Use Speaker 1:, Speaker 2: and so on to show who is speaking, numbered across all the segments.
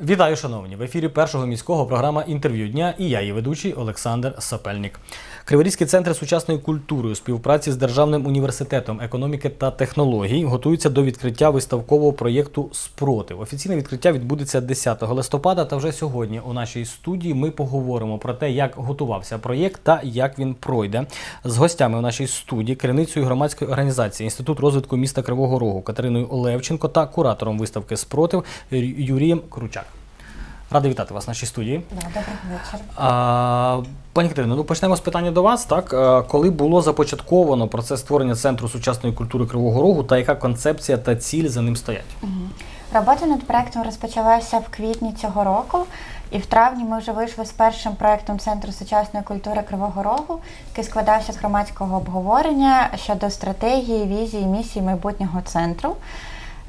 Speaker 1: Вітаю, шановні! В ефірі першого міського програма інтерв'ю дня і я, її ведучий Олександр Сапельник. Криворізький центр сучасної культури у співпраці з Державним університетом економіки та технологій готуються до відкриття виставкового проєкту Спротив. Офіційне відкриття відбудеться 10 листопада. Та вже сьогодні у нашій студії ми поговоримо про те, як готувався проєкт та як він пройде. З гостями у нашій студії керівницею громадської організації Інститут розвитку міста Кривого Рогу Катериною Левченко та куратором виставки Спротив Юрієм Кручак. Радий вітати вас в нашій студії.
Speaker 2: Да, доброго вечора.
Speaker 1: А, пані Катерино, ну почнемо з питання до вас. Так, А, коли було започатковано процес створення центру сучасної культури Кривого Рогу та яка концепція та ціль за ним стоять?
Speaker 2: Робота над проектом розпочалася в квітні цього року, і в травні ми вже вийшли з першим проектом Центру сучасної культури Кривого Рогу, який складався з громадського обговорення щодо стратегії, візії, місії майбутнього центру.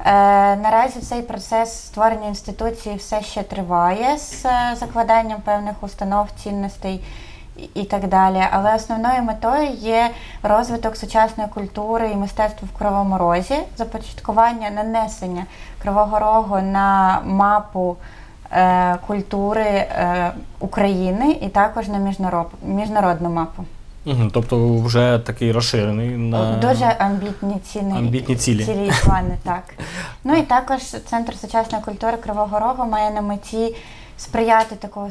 Speaker 2: Е, наразі цей процес створення інституції все ще триває з е, закладанням певних установ, цінностей і- так далі. Але основною метою є розвиток сучасної культури і мистецтва в Кривому Розі, започаткування нанесення Кривого Рогу на мапу е, культури України і також на міжнарод, міжнародну мапу.
Speaker 1: Угу, тобто вже такий розширений на
Speaker 2: Дуже амбітні ціни.
Speaker 1: Амбітні цілі.
Speaker 2: Цілі і плани, так. Ну і також Центр сучасної культури Кривого Рогу має на меті сприяти такого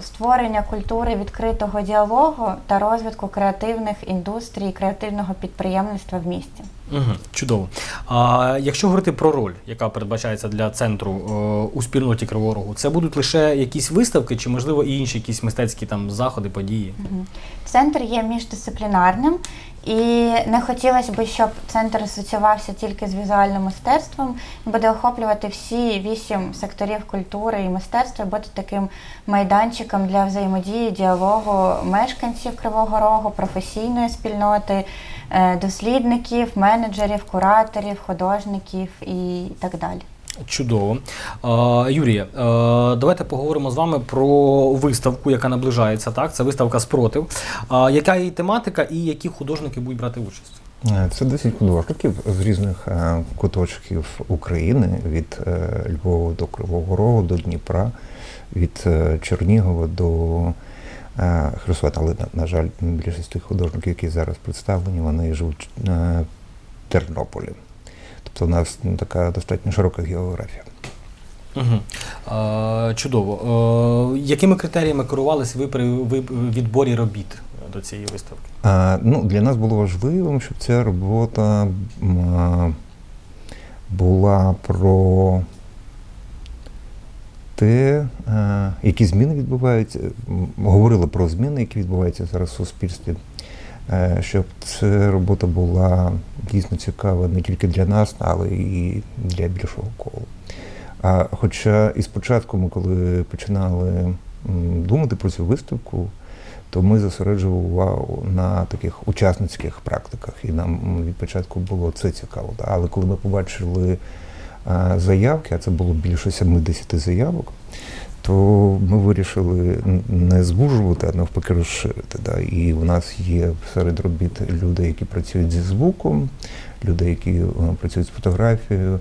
Speaker 2: створення культури відкритого діалогу та розвитку креативних індустрій, креативного підприємництва в місті.
Speaker 1: Угу, чудово. А якщо говорити про роль, яка передбачається для центру е, у спільноті Кривого Рогу, це будуть лише якісь виставки, чи можливо і інші якісь мистецькі там заходи, події?
Speaker 2: Угу. Центр є міждисциплінарним, і не хотілося б, щоб центр асоціювався тільки з візуальним мистецтвом. Буде охоплювати всі вісім секторів культури і мистецтва, бути таким майданчиком для взаємодії, діалогу мешканців Кривого Рогу, професійної спільноти, е, дослідників, менеджерів, кураторів, художників і так далі.
Speaker 1: Чудово. Юрія, давайте поговоримо з вами про виставку, яка наближається. Так, це виставка Спротив. Яка її тематика і які художники будуть брати участь?
Speaker 3: Е, Це 10 художників з різних е, куточків України від е, Львова до Кривого Рогу, до Дніпра, від Чернігова до Херсона. Але, на, жаль, більшість тих художників, які зараз представлені, вони живуть в Тернополі. Тобто у нас ну, така достатньо широка географія.
Speaker 1: Угу. А, чудово. Е, якими критеріями керувались ви при відборі робіт до цієї виставки?
Speaker 3: А, ну, для нас було важливим, щоб ця робота була про те, а, які зміни відбуваються, говорила про зміни, які відбуваються зараз в суспільстві, е, щоб ця робота була дійсно цікава не тільки для нас, але і для більшого кола. А, хоча і спочатку, ми коли починали думати про цю виставку, то ми зосереджували увагу на таких учасницьких практиках, і нам від початку було це цікаво. Але коли ми побачили заявки, а це було більше 70 заявок, то ми вирішили не звужувати, а навпаки розширити. Да. І у нас є серед робіт люди, які працюють зі звуком, люди, які е, працюють з фотографією,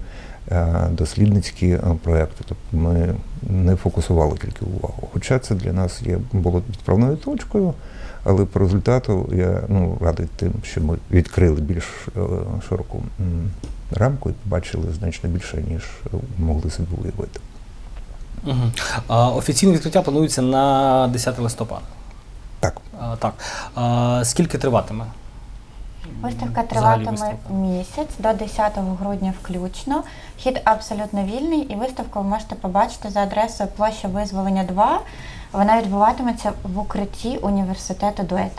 Speaker 3: е, дослідницькі е, проекти. Тобто ми не фокусували тільки увагу. Хоча це для нас є було відправною точкою, але по результату я ну, радий тим, що ми відкрили більш широку рамку і побачили значно більше, ніж могли собі уявити.
Speaker 1: Угу. А, офіційне відкриття планується на 10 листопада.
Speaker 3: Так.
Speaker 1: А, так. А, скільки триватиме?
Speaker 2: Виставка триватиме
Speaker 1: виставка.
Speaker 2: місяць до 10 грудня включно. Вхід абсолютно вільний, і виставку ви можете побачити за адресою площа Визволення 2. Вона відбуватиметься в укритті університету Дует.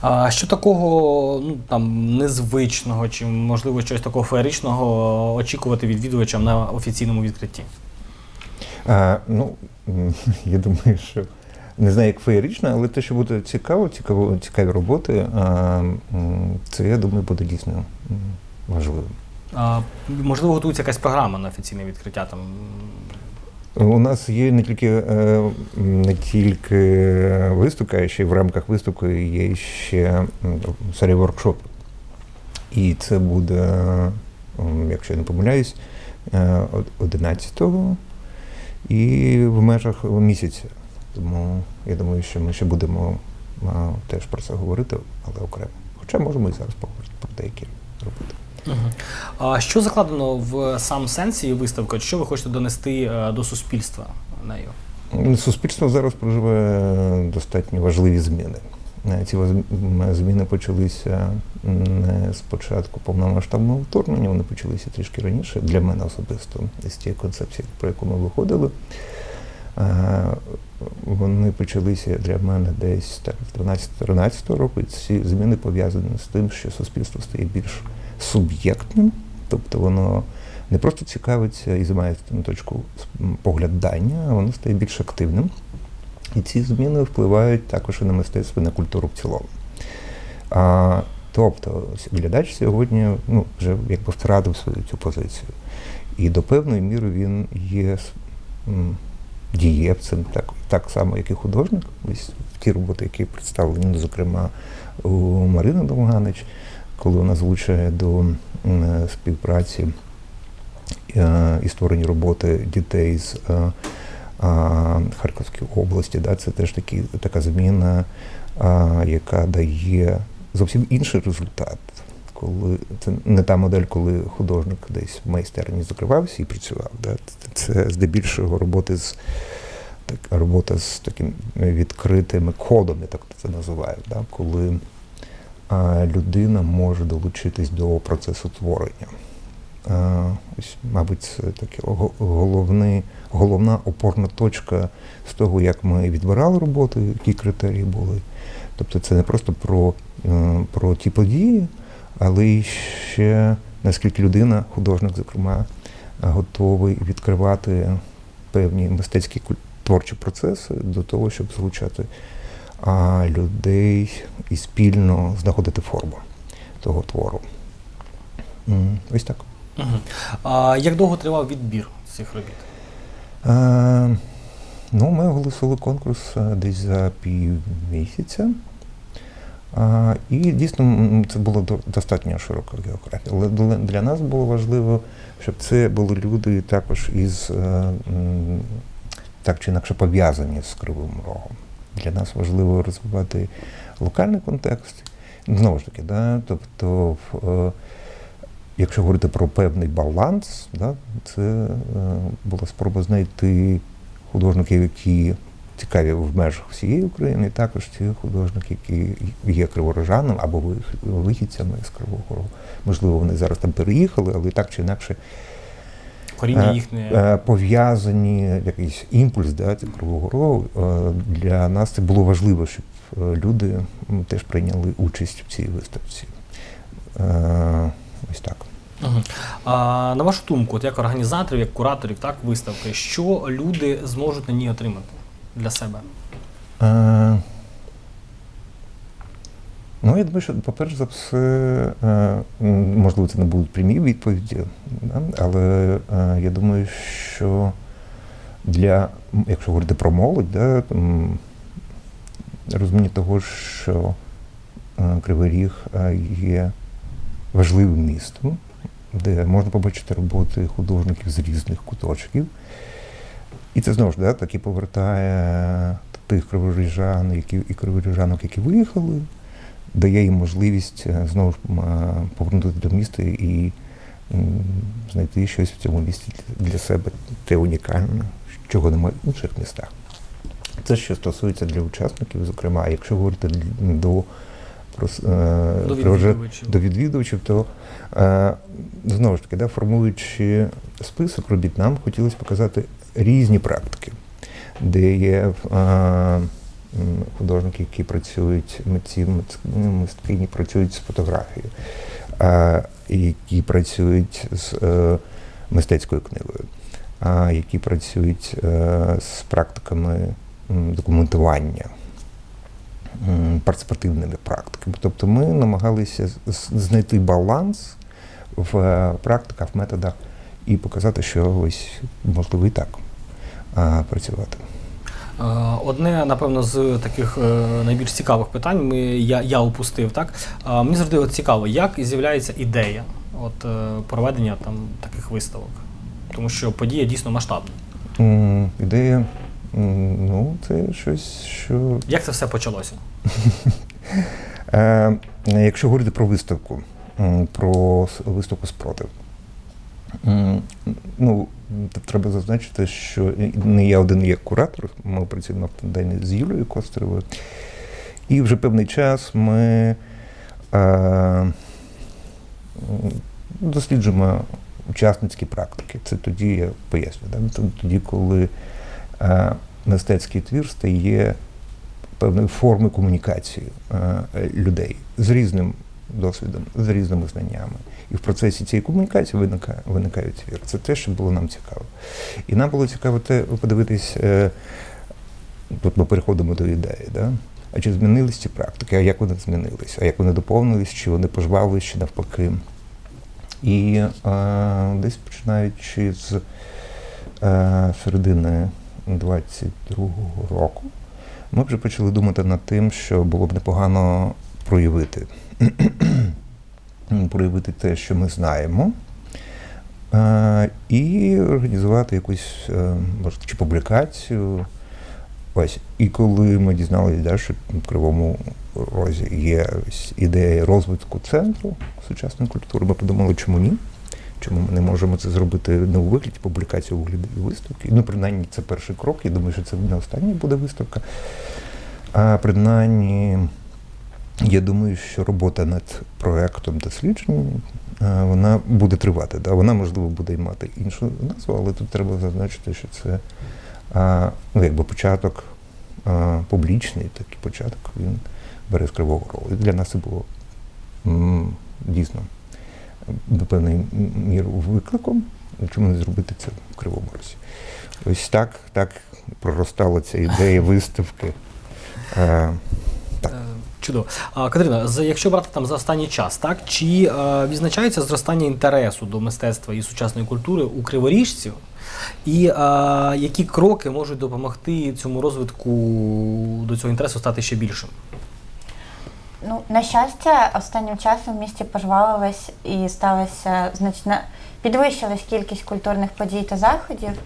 Speaker 1: А що такого ну, там, незвичного, чи можливо щось такого феєричного очікувати відвідувачам на офіційному відкритті?
Speaker 3: А, ну, я думаю, що не знаю, як феєрично, але те, що буде цікаво, цікаво цікаві роботи, а, це, я думаю, буде дійсно важливим.
Speaker 1: А, можливо, готується якась програма на офіційне відкриття. Там.
Speaker 3: У нас є не тільки, е, не тільки виставка, а ще в рамках виставки є ще серія воркшопів. І це буде, якщо я не помиляюсь, е, од- 11 і в межах місяця. Тому я думаю, що ми ще будемо а, теж про це говорити, але окремо. Хоча можемо і зараз поговорити про деякі робити.
Speaker 1: Мгм. А що закладено в сам сенс цієї виставки? Що ви хочете донести е, до суспільства нею?
Speaker 3: Суспільство зараз проживає достатньо важливі зміни. Ці зміни почалися не з початку повномасштабного вторгнення, вони почалися трішки раніше для мене особисто з тієї концепції, про яку ми виходили. Вони почалися для мене десь так, з 12-13 року. І ці зміни пов'язані з тим, що суспільство стає більш суб'єктним, тобто воно не просто цікавиться і займає точку поглядання, а воно стає більш активним. І ці зміни впливають також і на мистецтво, і на культуру в цілому. А, тобто глядач сьогодні ну, вже якби втратив свою цю позицію. І до певної міри він є дієвцем, так, так само, як і художник. Ось ті роботи, які представлені, ну, зокрема, у Марини Довганич, коли вона залучає до співпраці е, і створені роботи дітей з а, Харківської області. Да, це теж такі, така зміна, яка дає зовсім інший результат. Коли це не та модель, коли художник десь в майстерні закривався і працював. Да? Це, здебільшого роботи з так, робота з таким відкритим кодом, я так це називаю, да? коли а, людина може долучитись до процесу творення. А, ось, мабуть, це таке го- головний, головна опорна точка з того, як ми відбирали роботи, які критерії були. Тобто це не просто про, е, про ті події, але й ще наскільки людина, художник, зокрема, готовий відкривати певні мистецькі творчі процеси до того, щоб залучати а, людей і спільно знаходити форму того твору. Ось так.
Speaker 1: А як довго тривав відбір цих робіт?
Speaker 3: Е, ну, ми оголосили конкурс е, десь за півмісяця. А, і дійсно це було достатньо широка географія. Але для, нас було важливо, щоб це були люди також із е, так чи інакше пов'язані з Кривим Рогом. Для нас важливо розвивати локальний контекст. Знову ж таки, да, тобто, е, якщо говорити про певний баланс, да, це е, була спроба знайти художників, які цікаві в межах всієї України, і також ті художники, які є криворожанами або вихідцями з Кривого Рогу. Можливо, вони зараз там переїхали, але так чи інакше
Speaker 1: Коріння
Speaker 3: Е,
Speaker 1: їхнє.
Speaker 3: е, пов'язані якийсь імпульс да, Кривого Рогу. Для нас це було важливо, щоб люди теж прийняли участь в цій виставці. Ось так.
Speaker 1: А, на вашу думку, от як організаторів, як кураторів так, виставки, що люди зможуть на ній отримати для себе?
Speaker 3: Е, Ну, я думаю, що, по-перше за все, е, можливо, це не будуть прямі відповіді, да? але е, я думаю, що для, якщо говорити про молодь, да, розуміння того, що е, Кривий Ріг е, є важливим містом, де можна побачити роботи художників з різних куточків. І це знову ж да, таки повертає тих криворіжан, які, і криворіжанок, які виїхали, дає їм можливість е, знову ж е, повернути до міста і знайти щось в цьому місті для себе те унікальне, чого немає в інших містах. Це що стосується для учасників, зокрема, якщо говорити до,
Speaker 1: До відвідувачів.
Speaker 3: до відвідувачів, то е, знову ж таки, да, формуючи список робіт, нам хотілося показати різні практики, де є е, художники, які працюють, митці, мисткині працюють з фотографією, е, які працюють з е, мистецькою книгою, які працюють е, з практиками документування партиципативними практиками. Тобто ми намагалися знайти баланс в е, практиках, в методах і показати, що ось можливо і так працювати.
Speaker 1: Е, Одне, напевно, з таких е, найбільш цікавих питань ми, я, я упустив. Так? Мені завжди от цікаво, як з'являється ідея от, проведення там, таких виставок. Тому що подія дійсно масштабна.
Speaker 3: Ідея, м, ну, це щось, що
Speaker 1: Як це все почалося?
Speaker 3: Е, Якщо говорити про виставку, м, про с- виставку спротив, м, ну, т- треба зазначити, що і- не я один є куратор, ми працюємо в день з Юлією Костеревою. І вже певний час ми е, м, досліджуємо учасницькі практики. Це тоді я поясню. Да? Т- Тоді, коли мистецький твір стає певної форми комунікації е, людей з різним досвідом, з різними знаннями. І в процесі цієї комунікації виникає, виникає твір. Це те, що було нам цікаво. І нам було цікаво те, подивитись, е, тут ми переходимо до ідеї, да? а чи змінились ці практики, а як вони змінились, а як вони доповнились, чи вони пожвавились, чи навпаки. І е, десь починаючи з е, середини 22-го року, ми вже почали думати над тим, що було б непогано проявити, проявити те, що ми знаємо, е, і організувати якусь е, чи публікацію. Ось. І коли ми дізналися, да, що в Кривому Розі є ідея розвитку центру сучасної культури, ми подумали, чому ні? Чому ми не можемо це зробити не у вигляді публікації, у вигляді виставки? Ну, принаймні, це перший крок. Я думаю, що це не остання буде виставка. А принаймні, я думаю, що робота над проектом дослідження е, вона буде тривати. Да? Вона, можливо, буде мати іншу назву, але тут треба зазначити, що це ну, якби початок публічний, такий початок він бере з Кривого Рогу. Для нас це було дійсно до певної міри викликом, чому не зробити це в Кривому Розі. Ось так, так проростала ця ідея виставки. Е, Так.
Speaker 1: Е, Чудово. А, Катерина, за- якщо брати там за останній час, так чи е, відзначається зростання інтересу до мистецтва і сучасної культури у криворіжців? І е, які кроки можуть допомогти цьому розвитку до цього інтересу стати ще більшим?
Speaker 2: Ну, на щастя, останнім часом в місті пожвавилась і сталася значна підвищилась кількість культурних подій та заходів.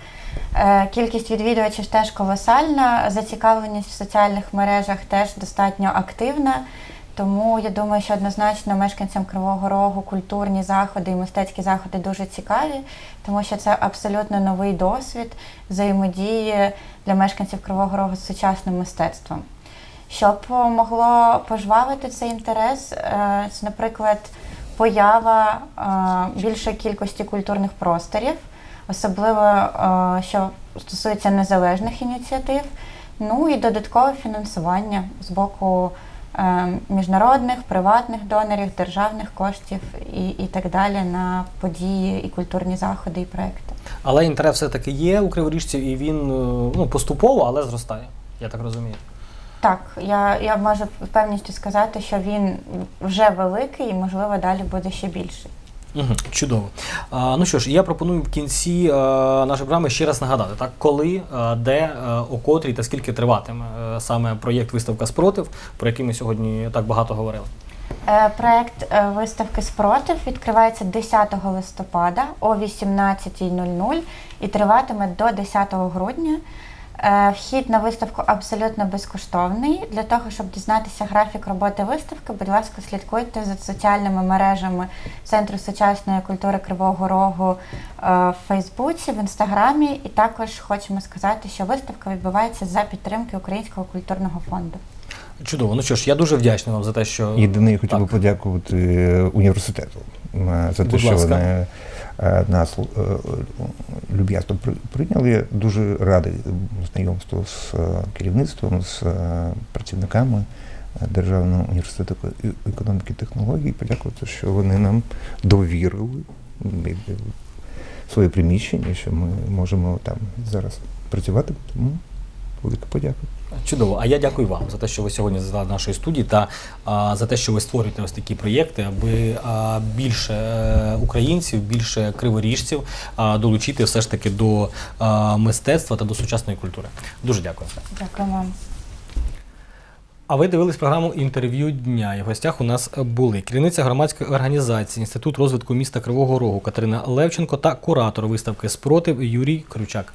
Speaker 2: Е, Кількість відвідувачів теж колосальна, зацікавленість в соціальних мережах теж достатньо активна. Тому я думаю, що однозначно мешканцям Кривого Рогу культурні заходи і мистецькі заходи дуже цікаві, тому що це абсолютно новий досвід взаємодії для мешканців Кривого Рогу з сучасним мистецтвом. Щоб могло пожвавити цей інтерес, е, наприклад, поява е, більшої кількості культурних просторів, особливо е, що стосується незалежних ініціатив, ну і додаткове фінансування з боку міжнародних, приватних донорів, державних коштів і, і так далі на події і культурні заходи і проекти.
Speaker 1: Але інтерес все-таки є у криворіжців, і він ну, поступово, але зростає. Я так розумію.
Speaker 2: Так, я, я можу впевністю сказати, що він вже великий і, можливо, далі буде ще більший.
Speaker 1: Угу, чудово. А, ну що ж, я пропоную в кінці е, нашої програми ще раз нагадати, так, коли, е, де, е, о котрій та скільки триватиме е, саме проєкт виставка спротив, про який ми сьогодні так багато говорили.
Speaker 2: Проект е, виставки Спротив відкривається 10 листопада о 18.00 і триватиме до 10 грудня. Е, Вхід на виставку абсолютно безкоштовний. Для того, щоб дізнатися графік роботи виставки, будь ласка, слідкуйте за соціальними мережами Центру сучасної культури Кривого Рогу е, в Фейсбуці, в Інстаграмі. І також хочемо сказати, що виставка відбувається за підтримки Українського культурного фонду.
Speaker 1: Чудово. Ну що ж, я дуже вдячний вам за те, що
Speaker 3: Єдине, я хотів би подякувати е, університету за те, що вони е, нас е, люб'язно при- прийняли. Я дуже радий знайомству з е, керівництвом, з е, працівниками е, Державного університету економіки і технологій. Подякувати, що вони нам довірили своє приміщення, що ми можемо там зараз працювати. Тому велика подяка.
Speaker 1: Чудово. А я дякую вам за те, що ви сьогодні до нашої студії та а, за те, що ви створюєте ось такі проєкти, аби а, більше е, українців, більше криворіжців а, долучити все ж таки до а, мистецтва та до сучасної культури. Дуже дякую.
Speaker 2: Дякую вам.
Speaker 1: А ви дивились програму інтерв'ю дня. І в гостях у нас були керівниця громадської організації Інститут розвитку міста Кривого Рогу Катерина Левченко та куратор виставки Спротив Юрій Крючак.